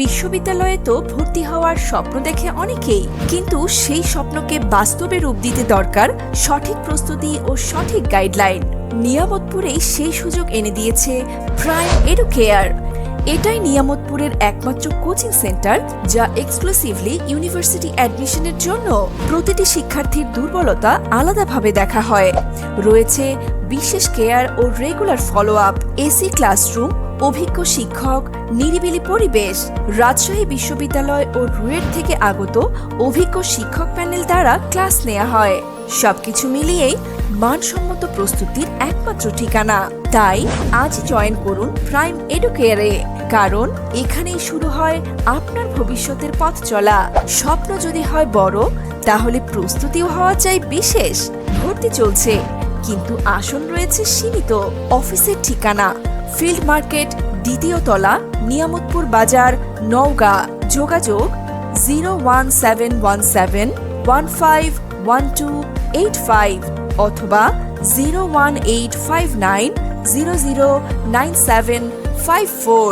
বিশ্ববিদ্যালয়ে তো ভর্তি হওয়ার স্বপ্ন দেখে অনেকেই। কিন্তু সেই স্বপ্নকে বাস্তবে রূপ দিতে দরকার সঠিক প্রস্তুতি ও সঠিক গাইডলাইন। নিয়ামতপুরেই সেই সুযোগ এনে দিয়েছে প্রাইম এডুকেয়ার। এটাই নিয়ামতপুরের একমাত্র কোচিং সেন্টার যা এক্সক্লুসিভলি ইউনিভার্সিটি অ্যাডমিশনের জন্য প্রতিটি শিক্ষার্থীর দুর্বলতা আলাদাভাবে দেখা হয়। রয়েছে বিশেষ কেয়ার ও regular follow up AC classroom অভিজ্ঞ শিক্ষক, নিরিবিলি পরিবেশ, রাজশাহী বিশ্ববিদ্যালয় ও রুয়েট থেকে আগত অভিজ্ঞ শিক্ষক প্যানেল দ্বারা ক্লাস নেওয়া হয়। সবকিছু মিলিয়েই মানসম্মত প্রস্তুতির একমাত্র ঠিকানা। তাই আজ জয়েন করুন প্রাইম এডুকেয়ারে। কারণ এখানেই শুরু হয় আপনার ভবিষ্যতের পথ চলা। স্বপ্ন যদি হয় বড়, তাহলে প্রস্তুতিও হওয়া চাই বিশেষ। ভর্তি চলছে। কিন্তু আসন রয়েছে সীমিত। অফিসের ঠিকানা, ফিল্ড মার্কেট, দ্বিতীয় তলা, নিয়ামতপুর বাজার, নওগাঁ। যোগাযোগ zero one seven one seven one five one two eight five অথবা zero one eight five nine zero zero nine seven five four.